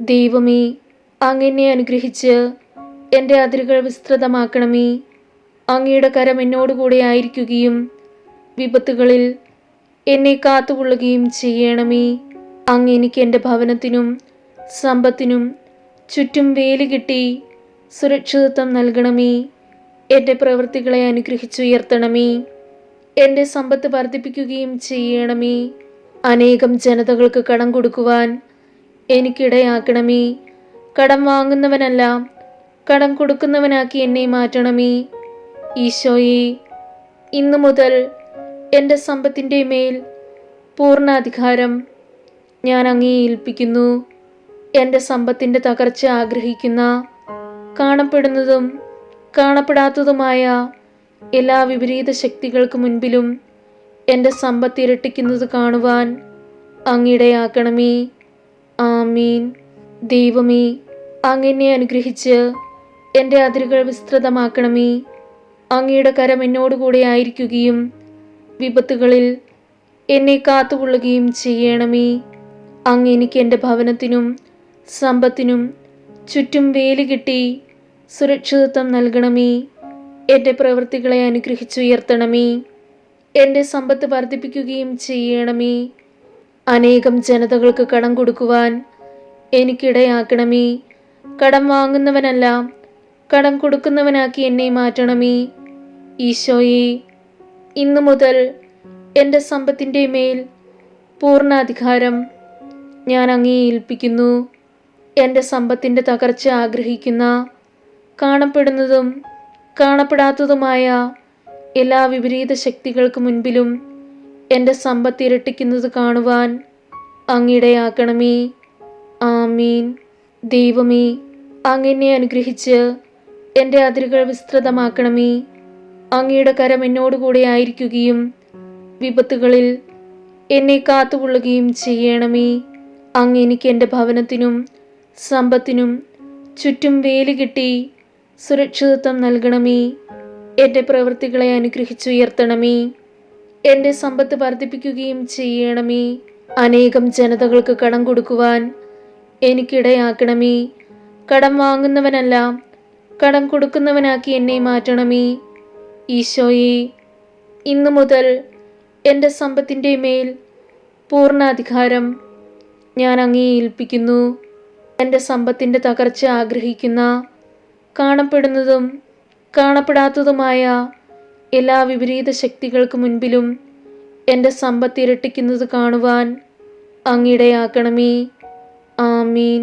ദൈവമേ അങ്ങെന്നെ അനുഗ്രഹിച്ച് എന്റെ അതിരുകൾ വിസ്തൃതമാക്കണമേ. അങ്ങയുടെ കരം എന്നോടുകൂടെ ആയിരിക്കുകയും വിപത്തുകളിൽ എന്നെ കാത്തുകൊള്ളുകയും ചെയ്യണമേ. അങ്ങ് എനിക്ക് എന്റെ ഭവനത്തിനും സമ്പത്തിനും ചുറ്റും വേലി കിട്ടി സുരക്ഷിതത്വം നൽകണമേ. എന്റെ പ്രവൃത്തികളെ അനുഗ്രഹിച്ചുയർത്തണമേ. എന്റെ സമ്പത്ത് വർദ്ധിപ്പിക്കുകയും ചെയ്യണമേ. അനേകം ജനതകൾക്ക് കടം കൊടുക്കുവാൻ എനിക്കിടയാക്കണമേ. കടം വാങ്ങുന്നവനല്ല കടം കൊടുക്കുന്നവനാക്കി എന്നെ മാറ്റണമേ. ഈശോയെ ഇന്നു മുതൽ എന്റെ സമ്പത്തിന്റെ മേൽ പൂർണാധികാരം ഞാൻ അങ്ങേ ഏൽപ്പിക്കുന്നു. എന്റെ സമ്പത്തിന്റെ തകർച്ച ആഗ്രഹിക്കുന്ന കാണപ്പെടുന്നതും കാണപ്പെടാത്തതുമായ എല്ലാ വിപരീത ശക്തികൾക്ക് മുൻപിലും എന്റെ സമ്പത്ത് ഇരട്ടിക്കുന്നത് കാണുവാൻ അങ്ങിടയാക്കണമേ ആമീൻ. ദൈവമേ അങ്ങനെ അനുഗ്രഹിച്ച് എന്റെ അതിരുകൾ വിസ്തൃതമാക്കണമേ. അങ്ങയുടെ കരം എന്നോടുകൂടെ ആയിരിക്കുകയും വിപത്തുകളിൽ എന്നെ കാത്തുകൊള്ളുകയും ചെയ്യണമേ. അങ്ങ് എനിക്ക് എന്റെ ഭവനത്തിനും സമ്പത്തിനും ചുറ്റും വേലി കിട്ടി സുരക്ഷിതത്വം നൽകണമേ. എന്റെ പ്രവൃത്തികളെ അനുഗ്രഹിച്ചുയർത്തണമേ. എന്റെ സമ്പത്ത് വർദ്ധിപ്പിക്കുകയും ചെയ്യണമേ. അനേകം ജനതകൾക്ക് കടം കൊടുക്കുവാൻ എനിക്കിടയാക്കണമേ. കടം വാങ്ങുന്നവനല്ല കടം കൊടുക്കുന്നവനാക്കി എന്നെ മാറ്റണമേ. ഈശോയെ ഇന്നു മുതൽ എന്റെ സമ്പത്തിന്റെ മേൽ പൂർണാധികാരം ഞാൻ അങ്ങേ ഏൽപ്പിക്കുന്നു. എന്റെ സമ്പത്തിന്റെ തകർച്ച ആഗ്രഹിക്കുന്ന കാണപ്പെടുന്നതും കാണപ്പെടാത്തതുമായ എല്ലാ വിപരീത ശക്തികൾക്ക് മുൻപിലും എന്റെ സമ്പത്ത് ഇരട്ടിക്കുന്നത് കാണുവാൻ അങ്ങിടയാക്കണമേ ആമീൻ. ദൈവമേ അങ്ങെന്നെ അനുഗ്രഹിച്ച് എന്റെ അതിരുകൾ വിസ്തൃതമാക്കണമേ. അങ്ങയുടെ കരം എന്നോടുകൂടെ ആയിരിക്കുകയും വിപത്തുകളിൽ എന്നെ കാത്തുകൊള്ളുകയും ചെയ്യണമേ. അങ്ങ് എനിക്ക് എന്റെ ഭവനത്തിനും സമ്പത്തിനും ചുറ്റും വേലി കിട്ടി സുരക്ഷിതത്വം നൽകണമേ. എന്റെ പ്രവൃത്തികളെ അനുഗ്രഹിച്ചുയർത്തണമേ. എന്റെ സമ്പത്ത് വർദ്ധിപ്പിക്കുകയും ചെയ്യണമേ. അനേകം ജനതകൾക്ക് കടം കൊടുക്കുവാൻ എനിക്കിടയാക്കണമേ. കടം വാങ്ങുന്നവനല്ല കടം കൊടുക്കുന്നവനാക്കി എന്നെ മാറ്റണമേ. ഈശോയെ ഇന്നു മുതൽ എന്റെ സമ്പത്തിന്റെ മേൽ പൂർണാധികാരം ഞാൻ അങ്ങേ ഏൽപ്പിക്കുന്നു. എന്റെ സമ്പത്തിന്റെ തകർച്ച ആഗ്രഹിക്കുന്ന കാണപ്പെടുന്നതും കാണപ്പെടാത്തതുമായ എല്ലാ വിപരീത ശക്തികൾക്ക് മുൻപിലും എന്റെ സമ്പത്ത് ഇരട്ടിക്കുന്നത് കാണുവാൻ അങ്ങിടയാക്കണമേ ആമീൻ.